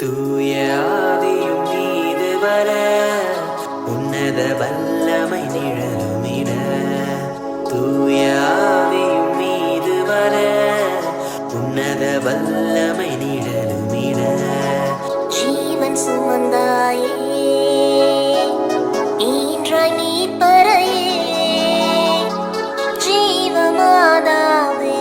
தூய ஆதியும் மீது வர உன்னத வல்லமை நிழலுமிட தூய ஆதியும் மீது வர உன்னத வல்லமை நிழலுமிட ஜீவன் சுமந்தாயே ஈன்றாய் நீ பறையே ஜீவமாதாவே.